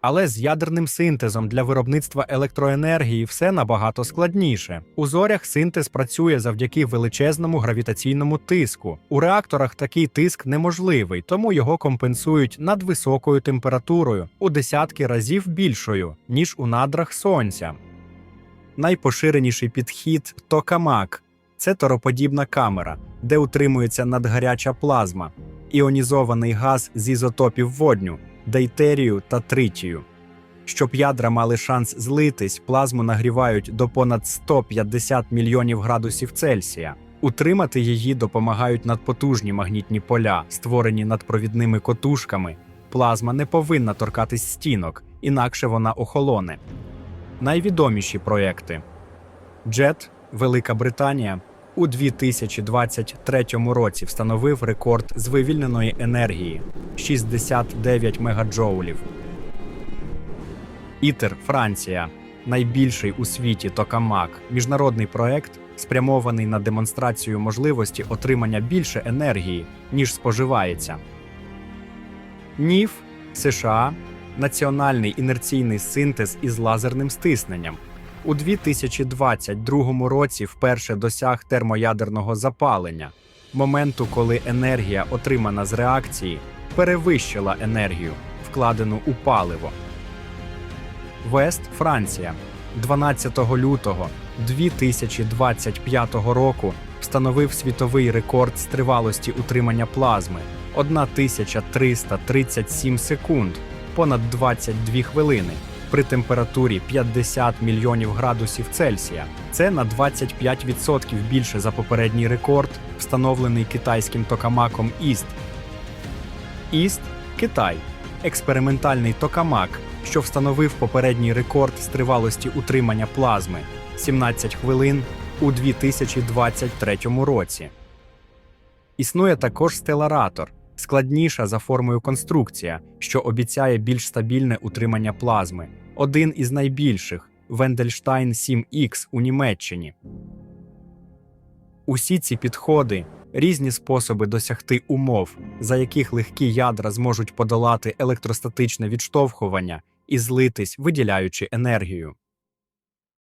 Але з ядерним синтезом для виробництва електроенергії все набагато складніше. У зорях синтез працює завдяки величезному гравітаційному тиску. У реакторах такий тиск неможливий, тому його компенсують надвисокою температурою у десятки разів більшою, ніж у надрах сонця. Найпоширеніший підхід токамак це тороподібна камера, де утримується надгаряча плазма, іонізований газ з ізотопів водню, дейтерію та тритію. Щоб ядра мали шанс злитись, плазму нагрівають до понад 150 мільйонів градусів Цельсія. Утримати її допомагають надпотужні магнітні поля, створені надпровідними котушками. Плазма не повинна торкатись стінок, інакше вона охолоне. Найвідоміші проекти JET, Велика Британія, у 2023 році встановив рекорд з вивільненої енергії 69 мегаджоулів. ІТЕР Франція найбільший у світі токамак, міжнародний проект, спрямований на демонстрацію можливості отримання більше енергії, ніж споживається. НІФ США національний інерційний синтез із лазерним стисненням. У 2022 році вперше досяг термоядерного запалення, моменту, коли енергія, отримана з реакції, перевищила енергію, вкладену у паливо. Вест Франція. 12 лютого 2025 року встановив світовий рекорд з тривалості утримання плазми 1337 секунд, понад 22 хвилини при температурі 50 мільйонів градусів Цельсія. Це на 25% більше за попередній рекорд, встановлений китайським токамаком Іст. Іст Китай. Експериментальний токамак, що встановив попередній рекорд з тривалості утримання плазми 17 хвилин у 2023 році. Існує також стеларатор, складніша за формою конструкція, що обіцяє більш стабільне утримання плазми. Один із найбільших Вендельштайн 7X у Німеччині. Усі ці підходи різні способи досягти умов, за яких легкі ядра зможуть подолати електростатичне відштовхування і злитись, виділяючи енергію.